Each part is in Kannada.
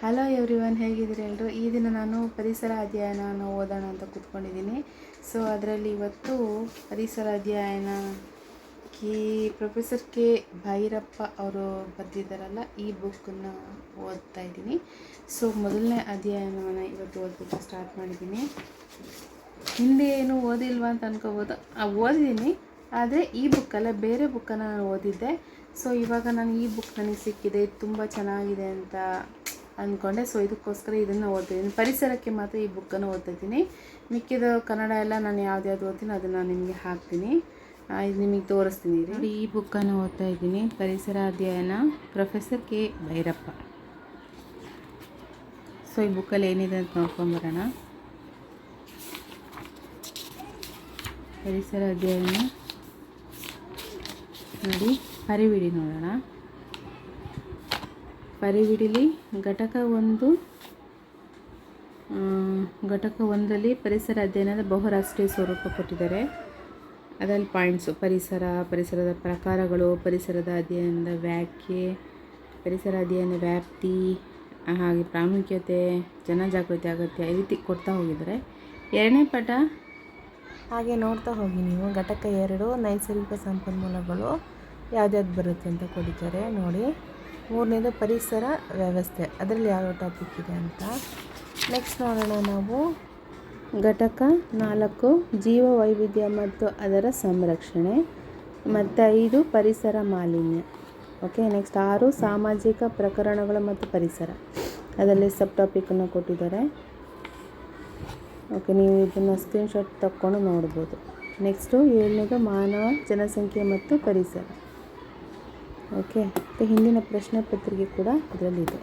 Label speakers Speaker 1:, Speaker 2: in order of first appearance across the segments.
Speaker 1: ಹಲೋ ಎವ್ರಿವನ್ ಹೇಗಿದ್ದೀರಿ ಎಲ್ಲರೂ ಈ ದಿನ ನಾನು ಪರಿಸರ ಅಧ್ಯಯನವನ್ನು ಓದೋಣ ಅಂತ ಕೂತ್ಕೊಂಡಿದ್ದೀನಿ. ಸೊ ಅದರಲ್ಲಿ ಇವತ್ತು ಪರಿಸರ ಅಧ್ಯಯನ ಕಿ ಪ್ರೊಫೆಸರ್ ಕೆ ಭೈರಪ್ಪ ಅವರು ಬರೆದಿದ್ದಾರಲ್ಲ, ಈ ಬುಕ್ಕನ್ನು ಓದ್ತಾ ಇದ್ದೀನಿ. ಸೊ ಮೊದಲನೇ ಅಧ್ಯಯನವನ್ನು ಇವತ್ತು ಓದೋದಕ್ಕೆ ಸ್ಟಾರ್ಟ್ ಮಾಡಿದ್ದೀನಿ. ಹಿಂದೆ ಏನು ಓದಿಲ್ವಾ ಅಂತ ಅನ್ಕೋಬೋದು. ಓದಿದ್ದೀನಿ, ಆದರೆ ಈ ಬುಕ್ಕಲ್ಲ ಬೇರೆ ಬುಕ್ಕನ್ನು ನಾನು ಓದಿದ್ದೆ. ಸೊ ಇವಾಗ ನಾನು ಈ ಬುಕ್ ನನಗೆ ಸಿಕ್ಕಿದೆ, ತುಂಬ ಚೆನ್ನಾಗಿದೆ ಅಂತ ಅಂದ್ಕೊಂಡೆ. ಸೊ ಇದಕ್ಕೋಸ್ಕರ ಇದನ್ನು ಓದ್ತಿದ್ದೀನಿ ಪರಿಸರಕ್ಕೆ ಮಾತ್ರ ಈ ಬುಕ್ಕನ್ನು ಓದ್ತಿದ್ದೀನಿ ಮಿಕ್ಕಿದ ಕನ್ನಡ ಎಲ್ಲ ನಾನು ಯಾವ್ದ್ಯಾವ್ದು ಓದ್ತೀನಿ ಅದನ್ನು ನಿಮಗೆ ಹಾಕ್ತೀನಿ. ಇದು ನಿಮಗೆ ತೋರಿಸ್ತೀನಿ. ನೋಡಿ, ಈ ಬುಕ್ಕನ್ನು ಓದ್ತಾ ಇದ್ದೀನಿ ಪರಿಸರ ಅಧ್ಯಯನ ಪ್ರೊಫೆಸರ್ ಕೆ. ಭೈರಪ್ಪ. ಸೊ ಈ ಬುಕ್ಕಲ್ಲಿ ಏನಿದೆ ಅಂತ ನೋಡ್ಕೊಂಬರೋಣ ಪರಿಸರ ಅಧ್ಯಯನ. ನೋಡಿ, ಪರಿವಿಡಿ ನೋಡೋಣ. ಪರಿವಿಡಿಲಿ ಘಟಕ ಒಂದು ಘಟಕ ಒಂದರಲ್ಲಿ ಪರಿಸರ ಅಧ್ಯಯನದ ಬಹುರಾಷ್ಟ್ರೀಯ ಸ್ವರೂಪ ಕೊಟ್ಟಿದ್ದಾರೆ. ಅದರಲ್ಲಿ ಪಾಯಿಂಟ್ಸು ಪರಿಸರ, ಪರಿಸರದ ಪ್ರಕಾರಗಳು, ಪರಿಸರದ ಅಧ್ಯಯನದ ವ್ಯಾಖ್ಯೆ, ಪರಿಸರ ಅಧ್ಯಯನ ವ್ಯಾಪ್ತಿ ಹಾಗೆ ಪ್ರಾಮುಖ್ಯತೆ ಜನಜಾಗೃತಿ ಅಗತ್ಯ ಈ ರೀತಿ ಕೊಡ್ತಾ ಹೋಗಿದ್ದಾರೆ. ಎರಡನೇ ಪಾಠ
Speaker 2: ಹಾಗೆ ನೋಡ್ತಾ ಹೋಗಿ ನೀವು. ಘಟಕ ಎರಡು, ನೈಸರ್ಗಿಕ ಸಂಪನ್ಮೂಲಗಳು ಯಾವ್ದು ಬರುತ್ತೆ ಅಂತ ಕೊಟ್ಟಿದ್ದಾರೆ ನೋಡಿ. ಮೂರನೇದು ಪರಿಸರ ವ್ಯವಸ್ಥೆ. ಅದರಲ್ಲಿ ಯಾವ ಟಾಪಿಕ್ ಇದೆ ಅಂತ? ನೆಕ್ಸ್ಟ್ ನೋಡೋಣ ನಾವು.
Speaker 1: ಘಟಕ ನಾಲ್ಕು ಜೀವ ವೈವಿಧ್ಯ ಮತ್ತು ಅದರ ಸಂರಕ್ಷಣೆ. ಮತ್ತು ಐದು, ಪರಿಸರ ಮಾಲಿನ್ಯ. ಓಕೆ ನೆಕ್ಸ್ಟ್ ಆರು, ಸಾಮಾಜಿಕ ಪ್ರಕರಣಗಳು ಮತ್ತು ಪರಿಸರ. ಅದರಲ್ಲಿ ಸಬ್ ಟಾಪಿಕನ್ನು ಕೊಟ್ಟಿದ್ದಾರೆ. ಓಕೆ ನೀವು ಇದನ್ನು ಸ್ಕ್ರೀನ್ಶಾಟ್ ತಕ್ಕೊಂಡು ನೋಡ್ಬೋದು. ನೆಕ್ಸ್ಟು ಏಳನೇದು ಮಾನವ, ಜನಸಂಖ್ಯೆ ಮತ್ತು ಪರಿಸರ. ಓಕೆ, ಮತ್ತು ಹಿಂದಿನ ಪ್ರಶ್ನೆ ಪತ್ರಿಕೆ ಕೂಡ ಇದರಲ್ಲಿದೆ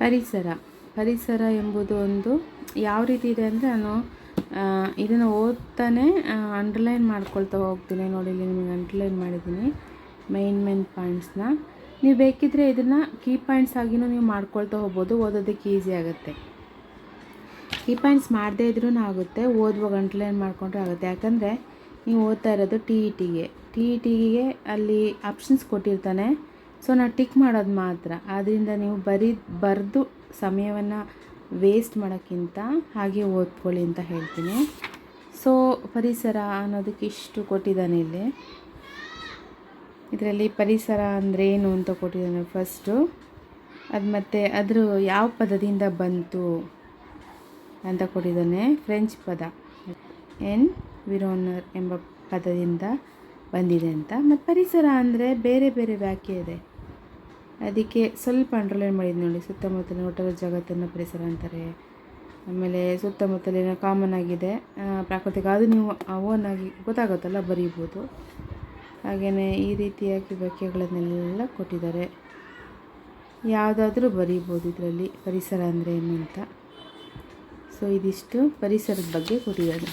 Speaker 1: ಪರಿಸರ ಪರಿಸರ ಎಂಬುದು ಒಂದು ಯಾವ ರೀತಿ ಇದೆ ಅಂದರೆ ನಾನು ಇದನ್ನು ಓದ್ತಾನೆ ಅಂಡರ್ಲೈನ್ ಮಾಡ್ಕೊಳ್ತಾ ಹೋಗ್ತೀನಿ. ನೋಡಿ, ಇಲ್ಲಿ ನಿಮಗೆ ಅಂಡರ್ಲೈನ್ ಮಾಡಿದ್ದೀನಿ ಮೈನ್ ಮೈನ್ ಪಾಯಿಂಟ್ಸ್ನ ನೀವು ಬೇಕಿದ್ದರೆ ಇದನ್ನು ಕೀ ಪಾಯಿಂಟ್ಸ್ ಆಗಿನೂ ನೀವು ಮಾಡ್ಕೊಳ್ತಾ ಹೋಗ್ಬೋದು, ಓದೋದಕ್ಕೆ ಈಸಿ ಆಗುತ್ತೆ. ಕೀ ಪಾಯಿಂಟ್ಸ್ ಮಾಡದೇ ಇದ್ರೂ ಆಗುತ್ತೆ. ಓದುವಾಗ ಗಂಟ್ಲೇನು ಮಾಡಿಕೊಂಡ್ರೆ ಆಗುತ್ತೆ. ಯಾಕಂದರೆ ನೀವು ಓದ್ತಾ ಇರೋದು ಟಿ ಇ ಟಿಗೆ ಟಿ ಇ ಟಿಗೆ ಅಲ್ಲಿ ಆಪ್ಷನ್ಸ್ ಕೊಟ್ಟಿರ್ತಾನೆ. ಸೊ ನಾವು ಟಿಕ್ ಮಾಡೋದು ಮಾತ್ರ. ಆದ್ದರಿಂದ ನೀವು ಬರೀ, ಬರೆದು ಸಮಯವನ್ನು ವೇಸ್ಟ್ ಮಾಡೋಕ್ಕಿಂತ ಹಾಗೆ ಓದ್ಕೊಳ್ಳಿ ಅಂತ ಹೇಳ್ತೀನಿ. ಸೊ ಪರಿಸರ ಅನ್ನೋದಕ್ಕೆ ಇಷ್ಟು ಕೊಟ್ಟಿದ್ದಾನೆ ಇಲ್ಲಿ. ಇದರಲ್ಲಿ ಪರಿಸರ ಅಂದರೆ ಏನು ಅಂತ ಕೊಟ್ಟಿದ್ದಾನೆ ಫಸ್ಟು ಅದು ಮತ್ತು ಅದರ ಯಾವ ಪದದಿಂದ ಬಂತು? ಅಂತ ಕೊಟ್ಟಿದ್ದಾನೆ. ಫ್ರೆಂಚ್ ಪದ. ಎನ್ ವಿರೋನರ್ ಎಂಬ ಪದದಿಂದ ಬಂದಿದೆ ಅಂತ. ಮತ್ತು ಪರಿಸರ ಅಂದರೆ ಬೇರೆ ಬೇರೆ ವ್ಯಾಖ್ಯೆ ಇದೆ. ಅದಕ್ಕೆ ಸ್ವಲ್ಪ ಅಂಡರ್ಲೈನ್ ಮಾಡಿದ್ದು ನೋಡಿ. ಸುತ್ತಮುತ್ತಲಿನ ಒಟ್ಟಾರೆ ಜಗತ್ತನ್ನು ಪರಿಸರ ಅಂತಾರೆ. ಆಮೇಲೆ ಸುತ್ತಮುತ್ತಲಿನ ಕಾಮನ್ ಆಗಿದೆ. ಪ್ರಾಕೃತಿಕ ಅದು ನೀವು ಓನ್ ಆಗಿ ಗೊತ್ತಾಗುತ್ತಲ್ಲ, ಬರೀಬೋದು. ಹಾಗೆಯೇ ಈ ರೀತಿಯಾಗಿ ವ್ಯಾಖ್ಯೆಗಳನ್ನೆಲ್ಲ ಕೊಟ್ಟಿದ್ದಾರೆ. ಯಾವುದಾದ್ರೂ ಬರೀಬೋದು ಇದರಲ್ಲಿ. ಪರಿಸರ ಅಂದರೆ ಏನು ಅಂತ. ಸೊ ಇದಿಷ್ಟು ಪರಿಸರದ ಬಗ್ಗೆ ಕೊಟ್ಟಿದ್ದಾರೆ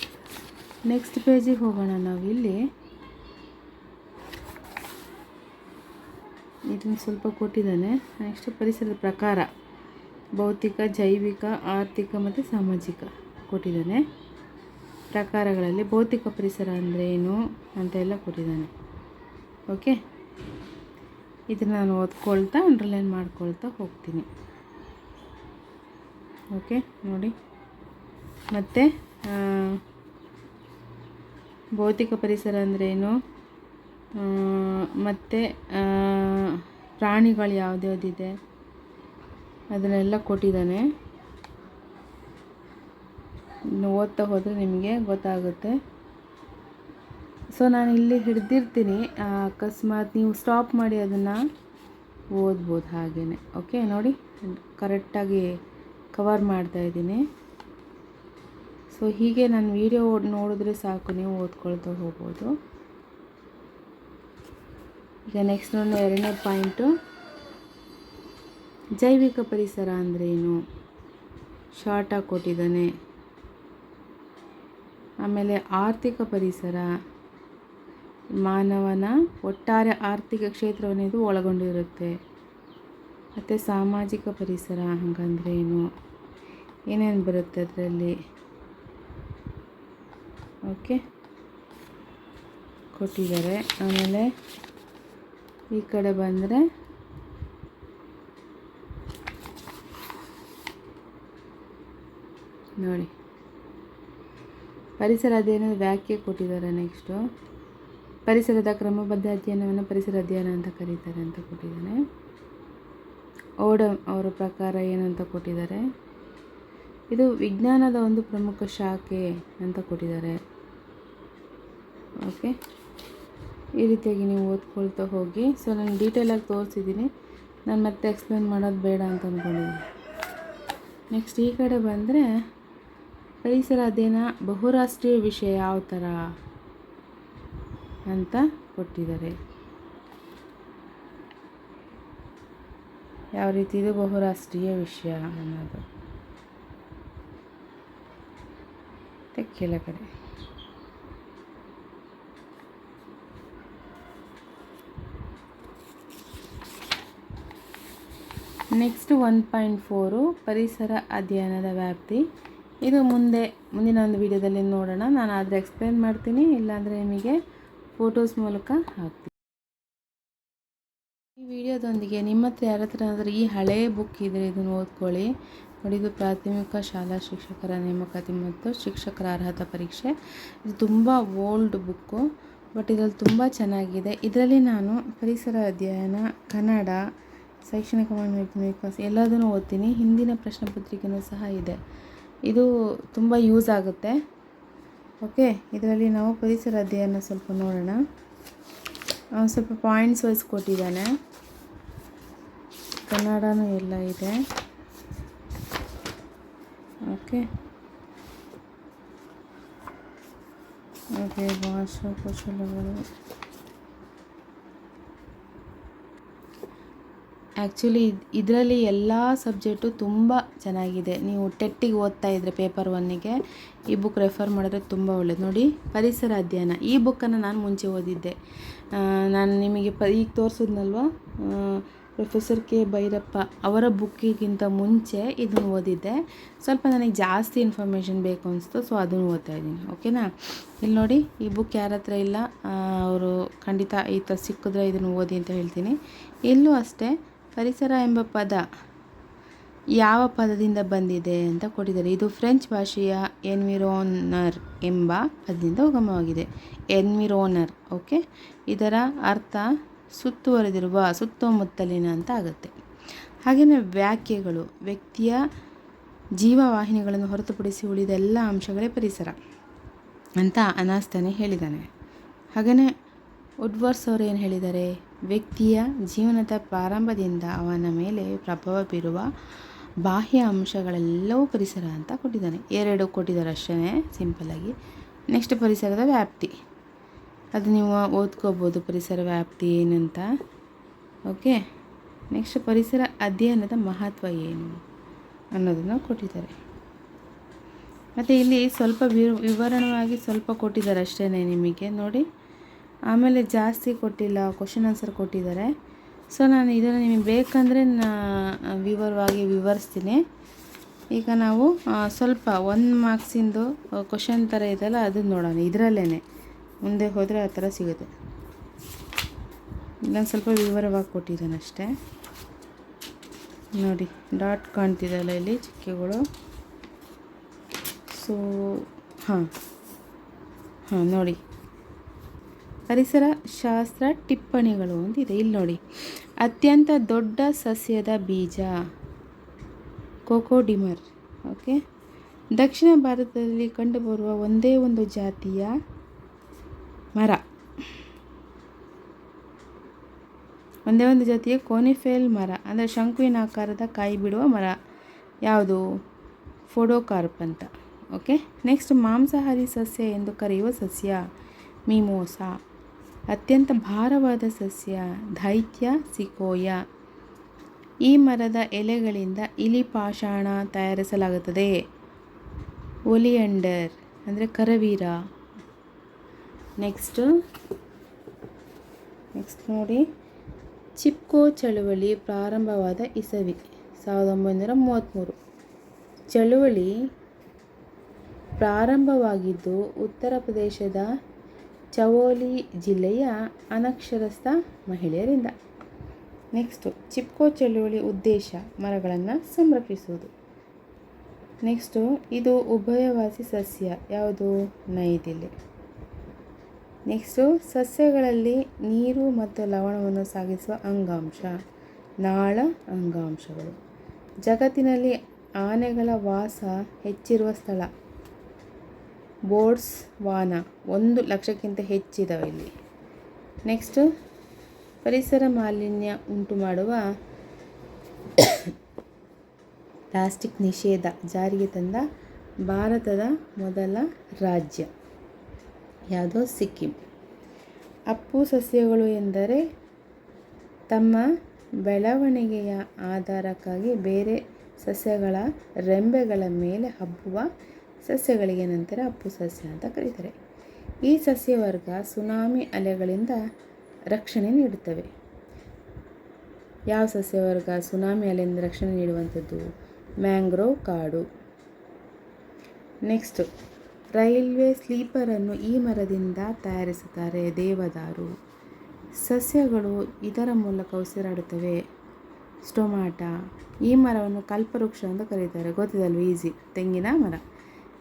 Speaker 1: ನೆಕ್ಸ್ಟ್ ಪೇಜಿಗೆ ಹೋಗೋಣ ನಾವು ಇಲ್ಲಿ. ಇದನ್ನು ಸ್ವಲ್ಪ ಕೊಟ್ಟಿದ್ದಾನೆ. ನೆಕ್ಸ್ಟ್ ಪರಿಸರದ ಪ್ರಕಾರ. ಭೌತಿಕ, ಜೈವಿಕ, ಆರ್ಥಿಕ ಮತ್ತು ಸಾಮಾಜಿಕ ಕೊಟ್ಟಿದ್ದಾನೆ. ಪ್ರಕಾರಗಳಲ್ಲಿ ಭೌತಿಕ ಪರಿಸರ ಅಂದರೆ ಏನು ಅಂತ ಎಲ್ಲ ಕೊಟ್ಟಿದ್ದಾನೆ. ಓಕೆ ಇದನ್ನು ನಾನು ಓದ್ಕೊಳ್ತಾ ಅಂಡರ್ಲೈನ್ ಮಾಡ್ಕೊಳ್ತಾ ಹೋಗ್ತೀನಿ. ಓಕೆ ನೋಡಿ. ಮತ್ತು ಭೌತಿಕ ಪರಿಸರ ಅಂದ್ರೇನು ಮತ್ತು ಪ್ರಾಣಿಗಳು ಯಾವ್ದ್ಯಾವ್ದಿದೆ? ಅದನ್ನೆಲ್ಲ ಕೊಟ್ಟಿದ್ದಾನೆ. ಓದ್ತಾ ಹೋದರೆ ನಿಮಗೆ ಗೊತ್ತಾಗುತ್ತೆ. ಸೊ ನಾನು ಇಲ್ಲಿ ಹಿಡ್ದಿರ್ತೀನಿ. ಅಕಸ್ಮಾತ್ ನೀವು ಸ್ಟಾಪ್ ಮಾಡಿ ಅದನ್ನು ಓದ್ಬೋದು ಹಾಗೆಯೇ ಓಕೆ ನೋಡಿ ಕರೆಕ್ಟಾಗಿ ಕವರ್ ಮಾಡ್ತಾ ಇದ್ದೀನಿ. ಸೊ ಹೀಗೆ ನಾನು ವಿಡಿಯೋ ನೋಡಿದ್ರೆ ಸಾಕು, ನೀವು ಓದ್ಕೊಳ್ತಾ ಹೋಗ್ಬೋದು. ಈಗ ನೆಕ್ಸ್ಟ್ ಒಂದು ಎರಡನೇ ಪಾಯಿಂಟು ಜೈವಿಕ ಪರಿಸರ ಅಂದ್ರೇನು ಶಾರ್ಟಾಗಿ ಕೊಟ್ಟಿದ್ದಾನೆ. ಆಮೇಲೆ ಆರ್ಥಿಕ ಪರಿಸರ, ಮಾನವನ ಒಟ್ಟಾರೆ ಆರ್ಥಿಕ ಕ್ಷೇತ್ರವನ್ನು ಇದು ಒಳಗೊಂಡಿರುತ್ತೆ. ಮತ್ತು ಸಾಮಾಜಿಕ ಪರಿಸರ ಹಂಗಂದ್ರೇನು ಏನೇನು ಬರುತ್ತೆ ಅದರಲ್ಲಿ? ಓಕೆ. ಕೊಟ್ಟಿದ್ದಾರೆ. ಆಮೇಲೆ ಈ ಕಡೆ ಬಂದರೆ ನೋಡಿ. ಪರಿಸರ ಅಧ್ಯಯನದ ವ್ಯಾಖ್ಯೆ ಕೊಟ್ಟಿದ್ದಾರೆ ನೆಕ್ಸ್ಟು. ಪರಿಸರದ ಕ್ರಮಬದ್ಧ ಅಧ್ಯಯನವನ್ನು ಪರಿಸರ ಅಧ್ಯಯನ ಅಂತ ಕರೀತಾರೆ ಅಂತ ಕೊಟ್ಟಿದ್ದಾರೆ. ಓಡಮ್ ಅವರ ಪ್ರಕಾರ ಏನಂತ ಕೊಟ್ಟಿದ್ದಾರೆ. ಇದು ವಿಜ್ಞಾನದ ಒಂದು ಪ್ರಮುಖ ಶಾಖೆ ಅಂತ ಕೊಟ್ಟಿದ್ದಾರೆ. ಓಕೆ ಈ ರೀತಿಯಾಗಿ ನೀವು ಓದ್ಕೊಳ್ತಾ ಹೋಗಿ. ಸೊ ನಾನು ಡೀಟೇಲಾಗಿ ತೋರಿಸಿದ್ದೀನಿ. ನಾನು ಮತ್ತೆ ಎಕ್ಸ್ಪ್ಲೇನ್ ಮಾಡೋದು ಬೇಡ ಅಂತ ಅಂದ್ಕೊಂಡಿದ್ದೀನಿ ನೆಕ್ಸ್ಟ್ ಈ ಕಡೆ ಬಂದರೆ ಪರಿಸರ ಅಧ್ಯಯನ ಬಹುರಾಷ್ಟ್ರೀಯ ವಿಷಯ ಯಾವ ಥರ ಅಂತ ಕೊಟ್ಟಿದ್ದಾರೆ. ಯಾವ ರೀತಿ ಇದು ಬಹುರಾಷ್ಟ್ರೀಯ ವಿಷಯ ಅನ್ನೋದು. ಮತ್ತೆ ಕೆಳಗಡೆ. ನೆಕ್ಸ್ಟ್ ಒನ್ ಪಾಯಿಂಟ್ ಫೋರು ಪರಿಸರ ಅಧ್ಯಯನದ ವ್ಯಾಪ್ತಿ. ಇದು ಮುಂದೆ, ಮುಂದಿನ ಒಂದು ವಿಡಿಯೋದಲ್ಲಿ ನೋಡೋಣ. ನಾನು ಆದರೆ ಎಕ್ಸ್ಪ್ಲೇನ್ ಮಾಡ್ತೀನಿ, ಇಲ್ಲಾಂದರೆ ನಿಮಗೆ ಫೋಟೋಸ್ ಮೂಲಕ ಹಾಕ್ತೀನಿ. ಈ ವಿಡಿಯೋದೊಂದಿಗೆ ನಿಮ್ಮ ಹತ್ರ ಯಾರ ಹತ್ರ ಅಂದರೆ ಈ ಹಳೆಯ ಬುಕ್ ಇದ್ದರೆ ಇದನ್ನು ಓದ್ಕೊಳ್ಳಿ. ನೋಡಿ, ಇದು ಪ್ರಾಥಮಿಕ ಶಾಲಾ ಶಿಕ್ಷಕರ ನೇಮಕಾತಿ ಮತ್ತು ಶಿಕ್ಷಕರ ಅರ್ಹತಾ ಪರೀಕ್ಷೆ. ಇದು ತುಂಬ ಓಲ್ಡ್ ಬುಕ್ಕು ಬಟ್ ಇದರಲ್ಲಿ ತುಂಬ ಚೆನ್ನಾಗಿದೆ. ಇದರಲ್ಲಿ ನಾನು ಪರಿಸರ ಅಧ್ಯಯನ, ಕನ್ನಡ, ಶೈಕ್ಷಣಿಕ ವಿಕಾಸ ಎಲ್ಲದನ್ನು ಓದ್ತೀನಿ. ಹಿಂದಿನ ಪ್ರಶ್ನೆ ಪತ್ರಿಕೆನೂ ಸಹ ಇದೆ. ಇದು ತುಂಬ ಯೂಸ್ ಆಗುತ್ತೆ. ಓಕೆ ಇದರಲ್ಲಿ ನಾವು ಪರಿಸರ ಅಧ್ಯಯನ ಸ್ವಲ್ಪ ನೋಡೋಣ. ಸ್ವಲ್ಪ ಪಾಯಿಂಟ್ಸ್ ವೈಸ್ ಕೊಟ್ಟಿದ್ದಾನೆ. ಕನ್ನಡನೂ ಎಲ್ಲ ಇದೆ. ಓಕೆ. ಓಕೆ ಭಾಷಾ ಕೌಶಲ್ಯಗಳು ಆ್ಯಕ್ಚುಲಿ ಇದರಲ್ಲಿ ಎಲ್ಲ ಸಬ್ಜೆಕ್ಟು ತುಂಬ ಚೆನ್ನಾಗಿದೆ. ನೀವು ಟೆಟ್ಟಿಗೆ ಓದ್ತಾ ಇದ್ದರೆ ಪೇಪರ್ ಒನ್ನಿಗೆ, ಈ ಬುಕ್ ರೆಫರ್ ಮಾಡಿದ್ರೆ ತುಂಬ ಒಳ್ಳೇದು. ನೋಡಿ, ಪರಿಸರ ಅಧ್ಯಯನ. ಈ ಬುಕ್ಕನ್ನು ನಾನು ಮುಂಚೆ ಓದಿದ್ದೆ. ನಾನು ನಿಮಗೆ ಪ, ಈಗ ತೋರಿಸಿದ್ನಲ್ವ? Professor K. ಭೈರಪ್ಪ ಅವರ ಬುಕ್ಕಿಗಿಂತ ಮುಂಚೆ ಇದನ್ನು ಓದಿದ್ದೆ. ಸ್ವಲ್ಪ ನನಗೆ ಜಾಸ್ತಿ ಇನ್ಫಾರ್ಮೇಷನ್ ಬೇಕು ಅನಿಸ್ತು ಸೊ ಅದನ್ನು ಓದ್ತಾ ಇದ್ದೀನಿ. ಓಕೆನಾ ಇಲ್ಲಿ ನೋಡಿ, ಈ ಬುಕ್ ಯಾರ ಹತ್ರ ಇಲ್ಲ ಅವರು ಖಂಡಿತ ಈ ಥರ ಸಿಕ್ಕಿದ್ರೆ ಇದನ್ನು ಓದಿ ಅಂತ ಹೇಳ್ತೀನಿ. ಇಲ್ಲೂ ಅಷ್ಟೇ, ಪರಿಸರ ಎಂಬ ಪದ ಯಾವ ಪದದಿಂದ ಬಂದಿದೆ ಅಂತ ಕೊಟ್ಟಿದ್ದಾರೆ. ಇದು ಫ್ರೆಂಚ್ ಭಾಷೆಯ ಎನ್ವಿರೋನರ್ ಎಂಬ ಪದದಿಂದ ಉಗಮವಾಗಿದೆ. ಎನ್ವಿರೋನರ್ ಓಕೆ ಇದರ ಅರ್ಥ ಸುತ್ತುವರೆದಿರುವ ಸುತ್ತಮುತ್ತಲಿನ ಅಂತ ಆಗುತ್ತೆ ಹಾಗೆಯೇ ವ್ಯಾಖ್ಯೆಗಳು, ವ್ಯಕ್ತಿಯ ಜೀವವಾಹಿನಿಗಳನ್ನು ಹೊರತುಪಡಿಸಿ ಉಳಿದ ಎಲ್ಲ ಅಂಶಗಳೇ ಪರಿಸರ ಅಂತ ಅನಾಸ್ತನೆ ಹೇಳಿದ್ದಾನೆ. ಹಾಗೆಯೇ ಉಡ್ವರ್ಸ್ ಅವರು ಏನು ಹೇಳಿದ್ದಾರೆ? ವ್ಯಕ್ತಿಯ ಜೀವನದ ಪ್ರಾರಂಭದಿಂದ ಅವನ ಮೇಲೆ ಪ್ರಭಾವ ಬೀರುವ ಬಾಹ್ಯ ಅಂಶಗಳೆಲ್ಲವೂ ಪರಿಸರ ಅಂತ ಕೊಟ್ಟಿದ್ದಾನೆ. ಎರಡು ಕೊಟ್ಟಿದ್ದಾರೆ ಅಷ್ಟೇ ಸಿಂಪಲ್ಲಾಗಿ ನೆಕ್ಸ್ಟ್ ಪರಿಸರದ ವ್ಯಾಪ್ತಿ. ಅದು ನೀವು ಓದ್ಕೋಬೋದು ಪರಿಸರ ವ್ಯಾಪ್ತಿ ಏನಂತ. ಓಕೆ? ನೆಕ್ಸ್ಟ್ ಪರಿಸರ ಅಧ್ಯಯನದ ಮಹತ್ವ ಏನು ಅನ್ನೋದನ್ನು ಕೊಟ್ಟಿದ್ದಾರೆ. ಮತ್ತು ಇಲ್ಲಿ ಸ್ವಲ್ಪ ವಿವರಣವಾಗಿ ಸ್ವಲ್ಪ ಕೊಟ್ಟಿದ್ದಾರೆ ಅಷ್ಟೇ ನಿಮಗೆ, ನೋಡಿ. ಆಮೇಲೆ ಜಾಸ್ತಿ ಕೊಟ್ಟಿಲ್ಲ ಕ್ವಶನ್ ಆನ್ಸರ್ ಕೊಟ್ಟಿದ್ದಾರೆ. ಸೊ ನಾನು ಇದನ್ನು ನಿಮಗೆ ಬೇಕಂದರೆ ನಾ ವಿವರವಾಗಿ ವಿವರಿಸ್ತೀನಿ. ಈಗ ನಾವು ಸ್ವಲ್ಪ ಒಂದು ಮಾರ್ಕ್ಸಿಂದು ಕ್ವಶನ್ ಥರ ಇದೆಯಲ್ಲ, ಅದನ್ನು ನೋಡೋಣ. ಇದರಲ್ಲೇ ಮುಂದೆ ಹೋದರೆ ಆ ಥರ ಸಿಗುತ್ತೆ. ಇಲ್ಲೊಂದು ಸ್ವಲ್ಪ ವಿವರವಾಗಿ ಕೊಟ್ಟಿದ್ದಾನೆ ಅಷ್ಟೇ. ನೋಡಿ, ಡಾಟ್ ಕಾಣ್ತಿದೆಯಲ್ಲ ಇಲ್ಲಿ ಚಿಕ್ಕೆಗಳು. ಸೊ ಹಾಂ ಹಾಂ, ನೋಡಿ. ಪರಿಸರ ಶಾಸ್ತ್ರ ಟಿಪ್ಪಣಿಗಳು ಅಂತಿದೆ ಇಲ್ಲಿ ನೋಡಿ, ಅತ್ಯಂತ ದೊಡ್ಡ ಸಸ್ಯದ ಬೀಜ, ಕೋಕೋಡಿಮರ್, ಓಕೆ. ದಕ್ಷಿಣ ಭಾರತದಲ್ಲಿ ಕಂಡುಬರುವ ಒಂದೇ ಒಂದು ಜಾತಿಯ ಮರ. ಒಂದೇ ಒಂದು ಜಾತಿಯ ಕೋನಿಫೆಲ್ ಮರ, ಅಂದರೆ ಶಂಕುವಿನ ಆಕಾರದ ಕಾಯಿ ಬಿಡುವ ಮರ. ಯಾವುದು? ಫೋಡೋಕಾರ್ಪ್ ಅಂತ. ಓಕೆ, ನೆಕ್ಸ್ಟ್ ಮಾಂಸಾಹಾರಿ ಸಸ್ಯ ಎಂದು ಕರೆಯುವ ಸಸ್ಯ, ಮಿಮೋಸಾ. ಅತ್ಯಂತ ಭಾರವಾದ ಸಸ್ಯ, ದೈತ್ಯ, ಸಿಕೋಯ. ಈ ಮರದ ಎಲೆಗಳಿಂದ ಇಲಿ ಪಾಷಾಣ ತಯಾರಿಸಲಾಗುತ್ತದೆ. ಒಲಿಯಂಡರ್, ಅಂದರೆ ಕರವೀರ. ನೆಕ್ಸ್ಟು ನೆಕ್ಸ್ಟ್ ನೋಡಿ. ಚಿಪ್ಕೋ ಚಳುವಳಿ ಪ್ರಾರಂಭವಾದ ಇಸವಿ, ಸಾವಿರದ ಒಂಬೈನೂರ ಮೂವತ್ತ್ಮೂರು ಚಳುವಳಿ ಪ್ರಾರಂಭವಾಗಿದ್ದು ಉತ್ತರ ಪ್ರದೇಶದ ಚವೋಲಿ ಜಿಲ್ಲೆಯ ಅನಕ್ಷರಸ್ಥ ಮಹಿಳೆಯರಿಂದ. ನೆಕ್ಸ್ಟು ಚಿಪ್ಕೋ ಚಳುವಳಿ ಉದ್ದೇಶ, ಮರಗಳನ್ನು ಸಂರಕ್ಷಿಸುವುದು. ನೆಕ್ಸ್ಟು ಇದು ಉಭಯವಾಸಿ ಸಸ್ಯ, ಯಾವುದು? ನೈದಿಲೆ. ನೆಕ್ಸ್ಟು ಸಸ್ಯಗಳಲ್ಲಿ ನೀರು ಮತ್ತು ಲವಣವನ್ನು ಸಾಗಿಸುವ ಅಂಗಾಂಶ, ನಾಳ ಅಂಗಾಂಶಗಳು. ಜಗತ್ತಿನಲ್ಲಿ ಆನೆಗಳ ವಾಸ ಹೆಚ್ಚಿರುವ ಸ್ಥಳ. ಬೋರ್ಡ್ಸ್ ವಾನ ಒಂದು ಲಕ್ಷಕ್ಕಿಂತ ಹೆಚ್ಚಿದವೆ ಇಲ್ಲಿ. ನೆಕ್ಸ್ಟು ಪರಿಸರ ಮಾಲಿನ್ಯ ಉಂಟು ಮಾಡುವ ಪ್ಲಾಸ್ಟಿಕ್ ನಿಷೇಧ ಜಾರಿಗೆ ತಂದ ಭಾರತದ ಮೊದಲ ರಾಜ್ಯ. ಯಾವುದೋ ಸಿಕ್ಕಿಂ. ಅಪ್ಪು ಸಸ್ಯಗಳು ಎಂದರೆ ತಮ್ಮ ಬೆಳವಣಿಗೆಯ ಆಧಾರಕ್ಕಾಗಿ ಬೇರೆ ಸಸ್ಯಗಳ ರೆಂಬೆಗಳ ಮೇಲೆ ಹಬ್ಬುವ ಸಸ್ಯಗಳಿಗೆ ನಂತರ ಅಪ್ಪು ಸಸ್ಯ ಅಂತ ಕರೀತಾರೆ. ಈ ಸಸ್ಯವರ್ಗ ಸುನಾಮಿ ಅಲೆಗಳಿಂದ ರಕ್ಷಣೆ ನೀಡುತ್ತವೆ. ಯಾವ ಸಸ್ಯವರ್ಗ ಸುನಾಮಿ ಅಲೆಯಿಂದ ರಕ್ಷಣೆ ನೀಡುವಂಥದ್ದು? ಮ್ಯಾಂಗ್ರೋವ್ ಕಾಡು. ನೆಕ್ಸ್ಟು. ರೈಲ್ವೆ ಸ್ಲೀಪರನ್ನು ಈ ಮರದಿಂದ ತಯಾರಿಸುತ್ತಾರೆ ದೇವದಾರು. ಸಸ್ಯಗಳು ಇದರ ಮೂಲಕ ಉಸಿರಾಡುತ್ತವೆ. ಸ್ಟೊಮಾಟ, ಈ ಮರವನ್ನು ಕಲ್ಪವೃಕ್ಷ ಎಂದು ಕರೀತಾರೆ. ಗೊತ್ತಿದಲ್ವ? ಈಸಿ. ತೆಂಗಿನ ಮರ.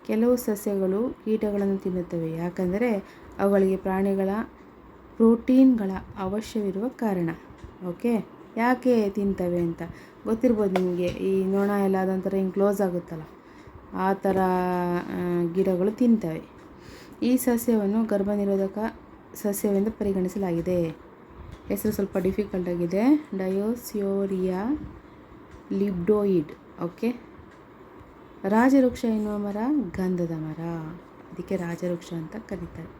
Speaker 1: ಕೆಲವು ಸಸ್ಯಗಳು ಕೀಟಗಳನ್ನು ತಿನ್ನುತ್ತವೆ. ಯಾಕಂದರೆ ಅವುಗಳಿಗೆ ಪ್ರಾಣಿಗಳ, ಪ್ರೋಟೀನ್ಗಳ ಅವಶ್ಯವಿರುವ ಕಾರಣ. ಓಕೆ? ಯಾಕೆ ತಿಂತವೆ ಅಂತ ಗೊತ್ತಿರ್ಬೋದು ನಿಮಗೆ. ಈ ನೊಣ ಎಲ್ಲ ಅದೊಂಥರ ಹಿಂಗೆ ಕ್ಲೋಸ್ ಆಗುತ್ತಲ್ಲ. ಆ ಥರ ಗಿಡಗಳು ತಿಂತವೆ. ಈ ಸಸ್ಯವನ್ನು ಗರ್ಭನಿರೋಧಕ ಸಸ್ಯವೆಂದು ಪರಿಗಣಿಸಲಾಗಿದೆ. ಹೆಸರು ಸ್ವಲ್ಪ ಡಿಫಿಕಲ್ಟ್ ಆಗಿದೆ. ಡಯೋಸಿಯೋರಿಯಾ ಲಿಬ್ಡೋಯಿಡ್ ಓಕೆ ರಾಜವೃಕ್ಷ ಎನ್ನುವ ಮರ ಗಂಧದ ಮರ. ಅದಕ್ಕೆ ರಾಜವೃಕ್ಷ ಅಂತ ಕರೀತಾರೆ.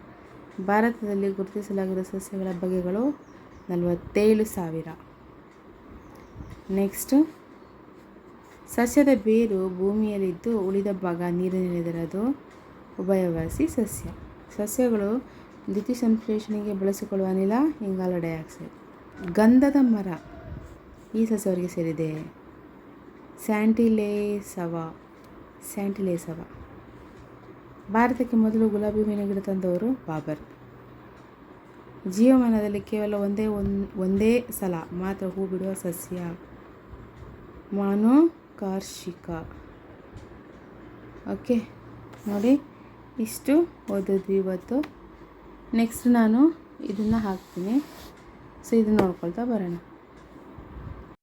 Speaker 1: ಭಾರತದಲ್ಲಿ ಗುರುತಿಸಲಾಗಿರುವ ಸಸ್ಯಗಳ ಬಗೆಗಳು ನಲವತ್ತೇಳು ಸಾವಿರ. ನೆಕ್ಸ್ಟು ಸಸ್ಯದ ಬೇರು ಭೂಮಿಯಲ್ಲಿದ್ದು ಉಳಿದ ಭಾಗ ನೀರಿನಲ್ಲಿದ್ದರೆ ಅದು ಉಭಯವಾಸಿ ಸಸ್ಯ. ಸಸ್ಯಗಳು ದ್ಯುತಿ ಸಂಶ್ಲೇಷಣೆಗೆ ಬಳಸಿಕೊಳ್ಳುವ ಅನಿಲ, ಇಂಗಾಲ ಡೈಆಕ್ಸೈಡ್. ಗಂಧದ ಮರ ಈ ಸಸ್ಯವರಿಗೆ ಸೇರಿದೆ. ಸ್ಯಾಂಟಿಲೇಸವ. ಸ್ಯಾಂಟಿಲೇಸವ. ಭಾರತಕ್ಕೆ ಮೊದಲು ಗುಲಾಬಿ ಹೂವಿನ ಗಿಡ ತಂದವರು ಬಾಬರ್. ಜೀವಮಾನದಲ್ಲಿ ಕೇವಲ ಒಂದೇ ಒಂದು, ಒಂದೇ ಸಲ ಮಾತ್ರ ಹೂ ಬಿಡುವ ಸಸ್ಯ ಮಾನೋಕಾರ್ಷಿಕ ಓಕೆ ನೋಡಿ ಇಷ್ಟು ಓದಿದ್ವಿ ಇವತ್ತು. ನೆಕ್ಸ್ಟ್ ನಾನು ಇದನ್ನು ಹಾಕ್ತೀನಿ. ಸೊ ಇದನ್ನು ನೋಡ್ಕೊಳ್ತಾ ಬರೋಣ.